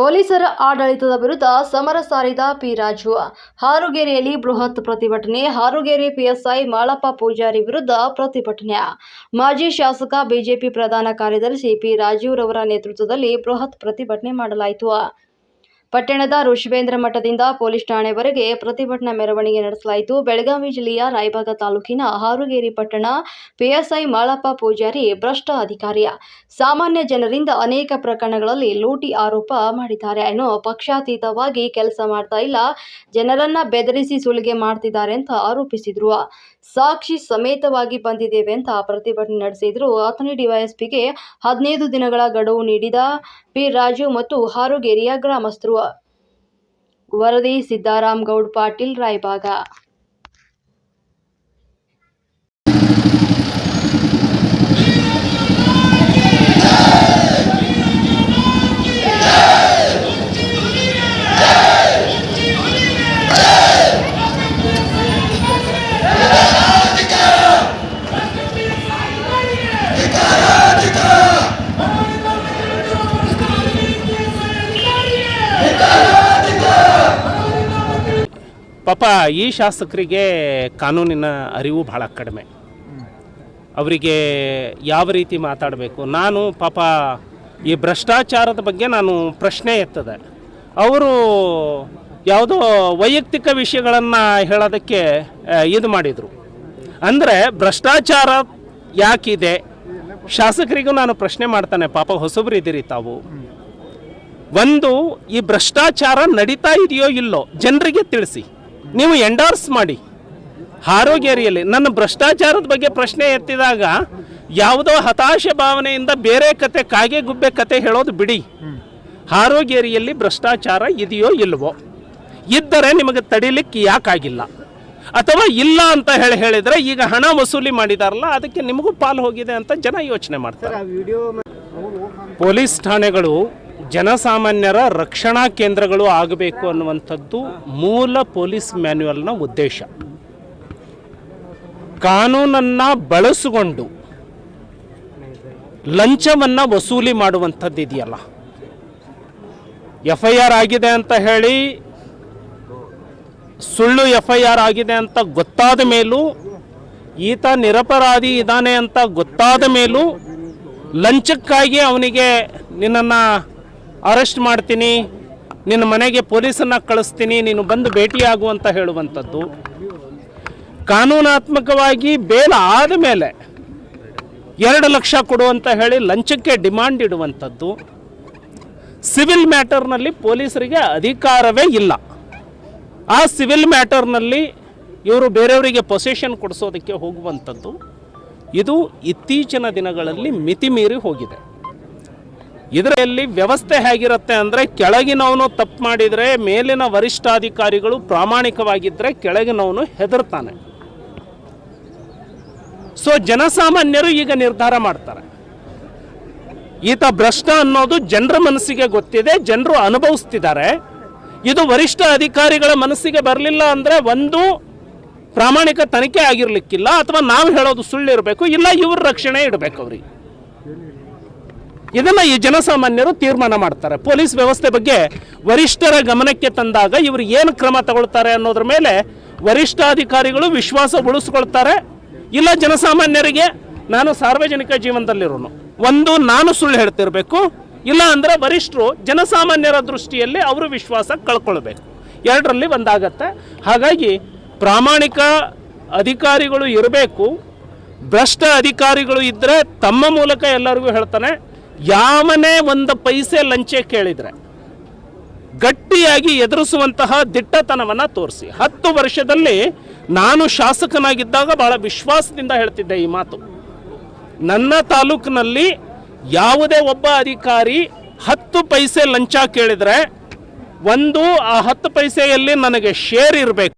ಪೊಲೀಸರ ಆಡಳಿತದ ವಿರುದ್ಧ ಸಮರ ಸಾರಿದ ಪಿ ರಾಜು ಹಾರುಗೆರೆಯಲ್ಲಿ ಬೃಹತ್ ಪ್ರತಿಭಟನೆ, ಹಾರುಗೇರಿ ಪಿಎಸ್ಐ ಮಾಳಪ್ಪ ಪೂಜಾರಿ ವಿರುದ್ಧ ಪ್ರತಿಭಟನೆ. ಮಾಜಿ ಶಾಸಕ, ಬಿಜೆಪಿ ಪ್ರಧಾನ ಕಾರ್ಯದರ್ಶಿ ಪಿ ರಾಜೀವ್ರವರ ನೇತೃತ್ವದಲ್ಲಿ ಬೃಹತ್ ಪ್ರತಿಭಟನೆ ಮಾಡಲಾಯಿತು. ಪಟ್ಟಣದ ಋಷಭೇಂದ್ರ ಮಠದಿಂದ ಪೊಲೀಸ್ ಠಾಣೆವರೆಗೆ ಪ್ರತಿಭಟನಾ ಮೆರವಣಿಗೆ ನಡೆಸಲಾಯಿತು. ಬೆಳಗಾವಿ ಜಿಲ್ಲೆಯ ರಾಯಭಾಗ ತಾಲೂಕಿನ ಹಾರುಗೇರಿ ಪಟ್ಟಣ ಪಿಎಸ್ಐ ಮಾಳಪ್ಪ ಪೂಜಾರಿ ಭ್ರಷ್ಟ ಅಧಿಕಾರಿಯ. ಸಾಮಾನ್ಯ ಜನರಿಂದ ಅನೇಕ ಪ್ರಕರಣಗಳಲ್ಲಿ ಲೂಟಿ ಆರೋಪ ಮಾಡಿದ್ದಾರೆ. ಇನ್ನು ಪಕ್ಷಾತೀತವಾಗಿ ಕೆಲಸ ಮಾಡ್ತಾ ಇಲ್ಲ. ಜನರನ್ನ ಬೆದರಿಸಿ ಸುಲಿಗೆ ಮಾಡ್ತಿದ್ದಾರೆ ಅಂತ ಆರೋಪಿಸಿದ್ರು. ಸಾಕ್ಷಿ ಸಮೇತವಾಗಿ ಬಂದಿದ್ದೇವೆ ಅಂತ ಪ್ರತಿಭಟನೆ ನಡೆಸಿದ್ರು. ಅಥಣಿ ಡಿವೈಎಸ್ಪಿಗೆ ಹದಿನೈದು ದಿನಗಳ ಗಡುವು ನೀಡಿದ ಪಿ ರಾಜು ಮತ್ತು ಹಾರುಗೇರಿಯ ಗ್ರಾಮಸ್ಥರು. ವರದಿ ಸಿದ್ದಾರಾಮ್ ಗೌಡ್ ಪಾಟೀಲ್ ರಾಯಬಾಗ ಪಾಪ ಈ ಶಾಸಕರಿಗೆ ಕಾನೂನಿನ ಅರಿವು ಭಾಳ ಕಡಿಮೆ. ಅವರಿಗೆ ಯಾವ ರೀತಿ ಮಾತಾಡಬೇಕು? ನಾನು ಪಾಪ ಈ ಭ್ರಷ್ಟಾಚಾರದ ಬಗ್ಗೆ ನಾನು ಪ್ರಶ್ನೆ ಎತ್ತದೆ. ಅವರು ಯಾವುದೋ ವೈಯಕ್ತಿಕ ವಿಷಯಗಳನ್ನು ಹೇಳೋದಕ್ಕೆ ಇದು ಮಾಡಿದರು. ಅಂದರೆ ಭ್ರಷ್ಟಾಚಾರ ಯಾಕಿದೆ? ಶಾಸಕರಿಗೂ ನಾನು ಪ್ರಶ್ನೆ ಮಾಡ್ತಾನೆ, ಪಾಪ ಹೊಸಬ್ರು ಇದ್ದೀರಿ ತಾವು. ಒಂದು ಈ ಭ್ರಷ್ಟಾಚಾರ ನಡೀತಾ ಇದೆಯೋ ಇಲ್ಲೋ, ಜನರಿಗೆ ತಿಳಿಸಿ. ನೀವು ಎಂಡಾರ್ಸ್ ಮಾಡಿ. ಆರೋಗ್ಯರಿಯಲ್ಲಿ ನನ್ನ ಭ್ರಷ್ಟಾಚಾರದ ಬಗ್ಗೆ ಪ್ರಶ್ನೆ ಎತ್ತಿದಾಗ ಯಾವುದೋ ಹತಾಶೆ ಭಾವನೆಯಿಂದ ಬೇರೆ ಕತೆ ಕಾಗೆ ಗುಬ್ಬೆ ಕತೆ ಹೇಳೋದು ಬಿಡಿ. ಆರೋಗ್ಯರಿಯಲ್ಲಿ ಭ್ರಷ್ಟಾಚಾರ ಇದೆಯೋ ಇಲ್ವೋ? ಇದ್ದರೆ ನಿಮಗೆ ತಡಿಲಿಕ್ಕೆ ಯಾಕಾಗಿಲ್ಲ? ಅಥವಾ ಇಲ್ಲ ಅಂತ ಹೇಳಿ ಹೇಳಿದರೆ ಈಗ ಹಣ ವಸೂಲಿ ಮಾಡಿದಾರಲ್ಲ ಅದಕ್ಕೆ ನಿಮಗೂ ಪಾಲು ಹೋಗಿದೆ ಅಂತ ಜನ ಯೋಚನೆ ಮಾಡ್ತಾರೆ. ಪೊಲೀಸ್ ಠಾಣೆಗಳು ಜನಸಾಮಾನ್ಯರ ರಕ್ಷಣಾ ಕೇಂದ್ರಗಳು ಆಗಬೇಕು ಅನ್ನುವಂಥದ್ದು ಮೂಲ ಪೊಲೀಸ್ ಮ್ಯಾನ್ಯುವಲ್ನ ಉದ್ದೇಶ. ಕಾನೂನನ್ನು ಬಳಸಿಕೊಂಡು ಲಂಚವನ್ನು ವಸೂಲಿ ಮಾಡುವಂಥದ್ದು ಇದೆಯಲ್ಲ. ಎಫ್ ಐ ಆರ್ ಆಗಿದೆ ಅಂತ ಹೇಳಿ, ಸುಳ್ಳು ಎಫ್ ಐ ಆರ್ ಆಗಿದೆ ಅಂತ ಗೊತ್ತಾದ ಮೇಲೂ, ಈತ ನಿರಪರಾಧಿ ಇದ್ದಾನೆ ಅಂತ ಗೊತ್ತಾದ ಮೇಲೂ ಲಂಚಕ್ಕಾಗಿ ಅವನಿಗೆ ನಿನ್ನನ್ನು ಅರೆಸ್ಟ್ ಮಾಡ್ತೀನಿ, ನಿನ್ನ ಮನೆಗೆ ಪೊಲೀಸನ್ನು ಕಳಿಸ್ತೀನಿ, ನೀನು ಬಂದು ಭೇಟಿಯಾಗು ಅಂತ ಹೇಳುವಂಥದ್ದು. ಕಾನೂನಾತ್ಮಕವಾಗಿ ಬೇಲ ಆದ ಮೇಲೆ ಎರಡು ಲಕ್ಷ ಕೊಡು ಅಂತ ಹೇಳಿ ಲಂಚಕ್ಕೆ ಡಿಮಾಂಡ್ ಇಡುವಂಥದ್ದು. ಸಿವಿಲ್ ಮ್ಯಾಟರ್ನಲ್ಲಿ ಪೊಲೀಸರಿಗೆ ಅಧಿಕಾರವೇ ಇಲ್ಲ. ಆ ಸಿವಿಲ್ ಮ್ಯಾಟರ್ನಲ್ಲಿ ಇವರು ಬೇರೆಯವರಿಗೆ ಪೊಸೆಷನ್ ಕೊಡಿಸೋದಕ್ಕೆ ಹೋಗುವಂಥದ್ದು. ಇದು ಇತ್ತೀಚಿನ ದಿನಗಳಲ್ಲಿ ಮಿತಿಮೀರಿ ಹೋಗಿದೆ. ಇದರಲ್ಲಿ ವ್ಯವಸ್ಥೆ ಹೇಗಿರುತ್ತೆ ಅಂದರೆ ಕೆಳಗಿನವನು ತಪ್ಪು ಮಾಡಿದರೆ ಮೇಲಿನ ವರಿಷ್ಠಾಧಿಕಾರಿಗಳು ಪ್ರಾಮಾಣಿಕವಾಗಿದ್ದರೆ ಕೆಳಗಿನವನು ಹೆದರ್ತಾನೆ. ಸೊ ಜನಸಾಮಾನ್ಯರು ಈಗ ನಿರ್ಧಾರ ಮಾಡ್ತಾರೆ. ಈತ ಭ್ರಷ್ಟ ಅನ್ನೋದು ಜನರ ಮನಸ್ಸಿಗೆ ಗೊತ್ತಿದೆ, ಜನರು ಅನುಭವಿಸ್ತಿದ್ದಾರೆ. ಇದು ವರಿಷ್ಠ ಅಧಿಕಾರಿಗಳ ಮನಸ್ಸಿಗೆ ಬರಲಿಲ್ಲ ಅಂದರೆ ಒಂದು ಪ್ರಾಮಾಣಿಕ ತನಿಖೆ ಆಗಿರ್ಲಿಕ್ಕಿಲ್ಲ, ಅಥವಾ ನಾವು ಹೇಳೋದು ಸುಳ್ಳು ಇರಬೇಕು ಇಲ್ಲ ಇವ್ರ ರಕ್ಷಣೆ ಇಡಬೇಕು ಅವ್ರಿಗೆ. ಇದನ್ನ ಈ ಜನಸಾಮಾನ್ಯರು ತೀರ್ಮಾನ ಮಾಡ್ತಾರೆ. ಪೊಲೀಸ್ ವ್ಯವಸ್ಥೆ ಬಗ್ಗೆ ವರಿಷ್ಠರ ಗಮನಕ್ಕೆ ತಂದಾಗ ಇವರು ಏನು ಕ್ರಮ ತಗೊಳ್ತಾರೆ ಅನ್ನೋದ್ರ ಮೇಲೆ ವರಿಷ್ಠಾಧಿಕಾರಿಗಳು ವಿಶ್ವಾಸ ಉಳಿಸ್ಕೊಳ್ತಾರೆ. ಇಲ್ಲ ಜನಸಾಮಾನ್ಯರಿಗೆ ನಾನು ಸಾರ್ವಜನಿಕ ಜೀವನದಲ್ಲಿರೋನು. ಒಂದು, ನಾನು ಸುಳ್ಳು ಹೇಳ್ತಿರಬೇಕು. ಇಲ್ಲ ಅಂದ್ರೆ ವರಿಷ್ಠರು ಜನಸಾಮಾನ್ಯರ ದೃಷ್ಟಿಯಲ್ಲಿ ಅವರು ವಿಶ್ವಾಸ ಕಳ್ಕೊಳ್ಬೇಕು. ಎರಡರಲ್ಲಿ ಒಂದಾಗತ್ತೆ. ಹಾಗಾಗಿ ಪ್ರಾಮಾಣಿಕ ಅಧಿಕಾರಿಗಳು ಇರಬೇಕು. ಭ್ರಷ್ಟ ಅಧಿಕಾರಿಗಳು ಇದ್ದರೆ ತಮ್ಮ ಮೂಲಕ ಎಲ್ಲರಿಗೂ ಹೇಳ್ತಾನೆ. ಯಾವನೇ ಒಂದು ಪೈಸೆ ಲಂಚ ಕೇಳಿದರೆ ಗಟ್ಟಿಯಾಗಿ ಎದುರಿಸುವಂತಹ ದಿಟ್ಟತನವನ್ನು ತೋರಿಸಿ. ಹತ್ತು ವರ್ಷದಲ್ಲಿ ನಾನು ಶಾಸಕನಾಗಿದ್ದಾಗ ಬಹಳ ವಿಶ್ವಾಸದಿಂದ ಹೇಳ್ತಿದ್ದೆ ಈ ಮಾತು. ನನ್ನ ತಾಲೂಕಿನಲ್ಲಿ ಯಾವುದೇ ಒಬ್ಬ ಅಧಿಕಾರಿ ಹತ್ತು ಪೈಸೆ ಲಂಚ ಕೇಳಿದರೆ ಒಂದು ಆ ಹತ್ತು ಪೈಸೆಯಲ್ಲಿ ನನಗೆ ಶೇರ್ ಇರಬೇಕು.